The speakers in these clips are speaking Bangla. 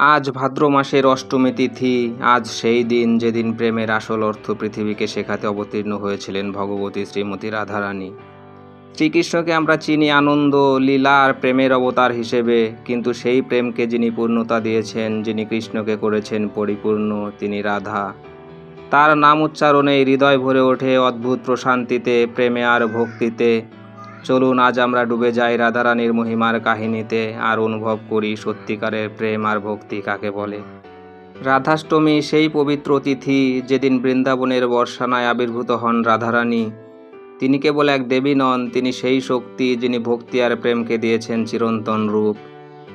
আজ ভাদ্র মাসের অষ্টমী তিথি। আজ সেই দিন যেদিন প্রেমের আসল অর্থ পৃথিবীকে শেখাতে অবতীর্ণ হয়েছিলেন ভগবতী শ্রীমতী রাধারানী। শ্রীকৃষ্ণকে আমরা চিনি আনন্দ, লীলা আর প্রেমের অবতার হিসেবে, কিন্তু সেই প্রেমকে যিনি পূর্ণতা দিয়েছেন, যিনি কৃষ্ণকে করেছেন পরিপূর্ণ, তিনি রাধা। তার নাম উচ্চারণে হৃদয় ভরে ওঠে অদ্ভুত প্রশান্তিতে, প্রেমে আর ভক্তিতে। চলুন আজ আমরা ডুবে যাই রাধারানীর মহিমার কাহিনীতে আর অনুভব করি সত্যিকারের প্রেম আর ভক্তি কাকে বলে। রাধাষ্টমী সেই পবিত্র তিথি যেদিন বৃন্দাবনের বর্ষানায় আবির্ভূত হন রাধারানী। তিনি কেবল এক দেবী নন, তিনি সেই শক্তি যিনি ভক্তি আর প্রেমকে দিয়েছেন চিরন্তন রূপ।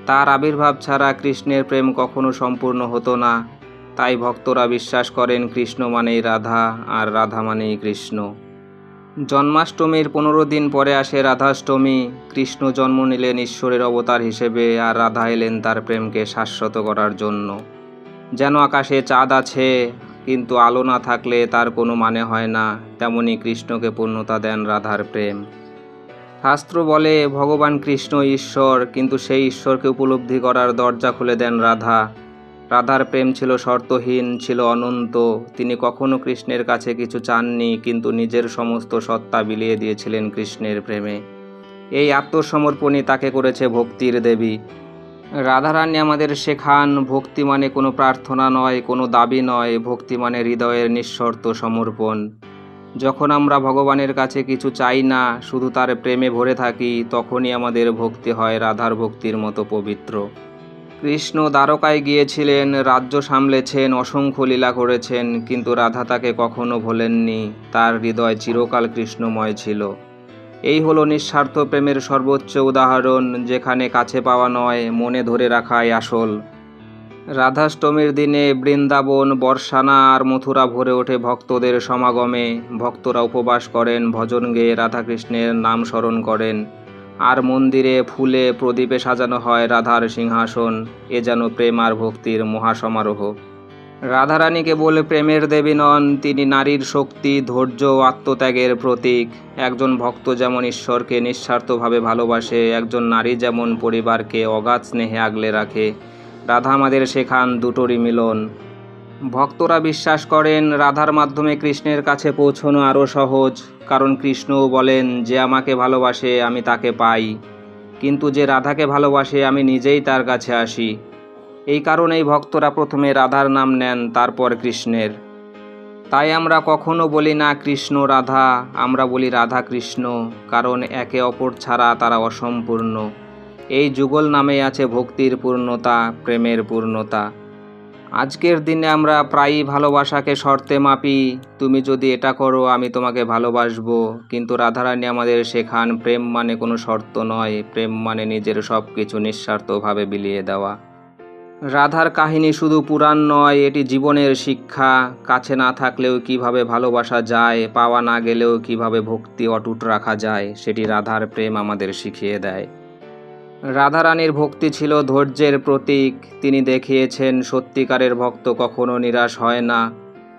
তার আবির্ভাব ছাড়া কৃষ্ণের প্রেম কখনো সম্পূর্ণ হতো না। তাই ভক্তরা বিশ্বাস করেন কৃষ্ণ মানেই রাধা আর রাধা মানেই কৃষ্ণ। জন্মাষ্টমীর পনেরো দিন পরে আসে রাধাষ্টমী। কৃষ্ণ জন্ম নিলেন ঈশ্বরের অবতার হিসেবে আর রাধা এলেন তার প্রেমকে শাশ্বত করার জন্য। যেন আকাশে চাঁদ আছে, কিন্তু আলো না থাকলে তার কোনো মানে হয় না, তেমনি কৃষ্ণকে পূর্ণতা দেন রাধার প্রেম। শাস্ত্র বলে, ভগবান কৃষ্ণ ঈশ্বর, কিন্তু সেই ঈশ্বরকে উপলব্ধি করার দরজা খুলে দেন রাধা। রাধার প্রেম ছিল শর্তহীন, ছিল অনন্ত। তিনি কখনো কৃষ্ণের কাছে কিছু চাননি, কিন্তু নিজের সমস্ত সত্তা বিলিয়ে দিয়েছিলেন কৃষ্ণের প্রেমে। এই আত্মসমর্পণই তাকে করেছে ভক্তির দেবী। রাধারানী আমাদের শেখান, ভক্তি মানে কোনো প্রার্থনা নয়, কোনো দাবি নয়, ভক্তি মানে হৃদয়ের নিঃশর্ত সমর্পণ। যখন আমরা ভগবানের কাছে কিছু চাই না, শুধু তার প্রেমে ভরে থাকি, তখনই আমাদের ভক্তি হয় রাধার ভক্তির মতো পবিত্র। কৃষ্ণ দ্বারকায় গিয়েছিলেন, রাজ্য সামলেছেন, অসংখ্য লীলা করেছেন, কিন্তু রাধা তাকে কখনো ভোলেননি। তার হৃদয় চিরকাল কৃষ্ণময় ছিল। এই হলো নিঃস্বার্থ প্রেমের সর্বোচ্চ উদাহরণ, যেখানে কাছে পাওয়া নয়, মনে ধরে রাখাই আসল। রাধাষ্টমীর দিনে বৃন্দাবন, বর্ষানা আর মথুরা ভরে ওঠে ভক্তদের সমাগমে। ভক্তরা উপবাস করেন, ভজন গেয়ে রাধাকৃষ্ণের নাম স্মরণ করেন। আর মন্দিরে ফুলে প্রদীপে সাজানো হয় রাধার সিংহাসন, এ যেন প্রেম আর ভক্তির মহাসমারোহ। রাধারানী কেবল প্রেমের দেবী নন, তিনি নারীর শক্তি, ধৈর্য ও আত্মত্যাগের প্রতীক। একজন ভক্ত যেমন ঈশ্বরকে নিঃস্বার্থভাবে ভালোবাসে, একজন নারী যেমন পরিবারকে অগাধ স্নেহে আগলে রাখে। রাধা আমাদের শেখান দুটোরই মিলন। ভক্তরা বিশ্বাস করেন রাধার মাধ্যমে কৃষ্ণের কাছে পৌঁছনো আরও সহজ, কারণ কৃষ্ণও বলেন, যে আমাকে ভালোবাসে, আমি তাকে পাই। কিন্তু যে রাধাকে ভালোবাসে, আমি নিজেই তার কাছে আসি। এই কারণেই ভক্তরা প্রথমে রাধার নাম নেন, তারপর কৃষ্ণের। তাই আমরা কখনো বলি না, কৃষ্ণ রাধা আমরা বলি, রাধা কৃষ্ণ কারণ একে অপর ছাড়া তারা অসম্পূর্ণ। এই যুগল নামে আছে ভক্তির পূর্ণতা, প্রেমের পূর্ণতা। আজকের দিনে আমরা প্রায়ই ভালোবাসাকে শর্তে মাপি। তুমি যদি এটা করো, আমি তোমাকে ভালোবাসবো। কিন্তু রাধারানী আমাদের শেখান, প্রেম মানে কোনো শর্ত নয়। প্রেম মানে নিজের সব কিছু নিঃস্বার্থভাবে বিলিয়ে দেওয়া। রাধার কাহিনী শুধু পুরাণ নয়, এটি জীবনের শিক্ষা। কাছে না থাকলেও কীভাবে ভালোবাসা যায়, পাওয়া না গেলেও কীভাবে ভক্তি অটুট রাখা যায়, সেটি রাধার প্রেম আমাদের শিখিয়ে দেয়। রাধারানীর ভক্তি ছিল ধৈর্যের প্রতীক। তিনি দেখিয়েছেন, সত্যিকারের ভক্ত কখনো নিরাশ হয় না।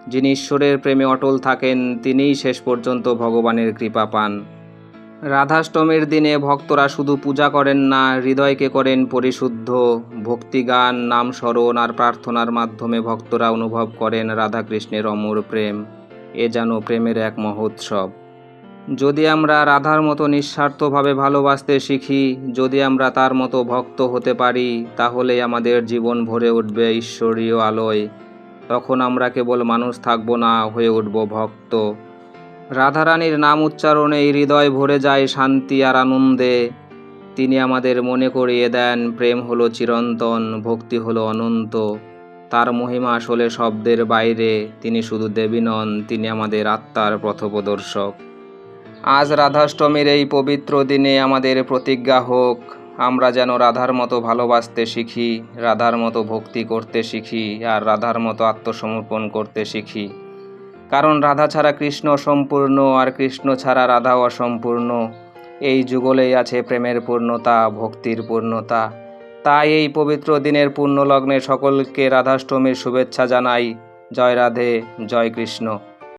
যিনি ঈশ্বরের প্রেমে অটল থাকেন, তিনিই শেষ পর্যন্ত ভগবানের কৃপা পান। রাধাষ্টমীর দিনে ভক্তরা শুধু পূজা করেন না, হৃদয়কে করেন পরিশুদ্ধ। ভক্তিগান নাম স্মরণ আর প্রার্থনার মাধ্যমে ভক্তরা অনুভব করেন রাধাকৃষ্ণের অমর প্রেম। এ যেন প্রেমের এক মহোৎসব। যদি আমরা রাধার মতো নিঃস্বার্থভাবে ভালোবাসতে শিখি, যদি আমরা তার মতো ভক্ত হতে পারি তাহলে আমাদের জীবন ভরে উঠবে ঈশ্বরীয় আলোয়। তখন আমরা কেবল মানুষ থাকব না, হয়ে উঠব ভক্ত। রাধারানীর নাম উচ্চারণে হৃদয় ভরে যায় শান্তি আর আনন্দে। তিনি আমাদের মনে করিয়ে দেন, প্রেম হলো চিরন্তন, ভক্তি হলো অনন্ত। তার মহিমা আসলে শব্দের বাইরে, তিনি শুধু দেবী নন, তিনি আমাদের আত্মার পথপ্রদর্শক। আজ রাধাষ্টমীর এই পবিত্র দিনে আমাদের প্রতিজ্ঞা হোক, আমরা যেন রাধার মতো ভালোবাসতে শিখি, রাধার মতো ভক্তি করতে শিখি, আর রাধার মতো আত্মসমর্পণ করতে শিখি। কারণ রাধা ছাড়া কৃষ্ণ সম্পূর্ণ আর কৃষ্ণ ছাড়া রাধা অসম্পূর্ণ। এই যুগলেই আছে প্রেমের পূর্ণতা, ভক্তির পূর্ণতা। তাই এই পবিত্র দিনের পূর্ণলগ্নে সকলকে রাধাষ্টমীর শুভেচ্ছা জানাই। জয় রাধে, জয় কৃষ্ণ।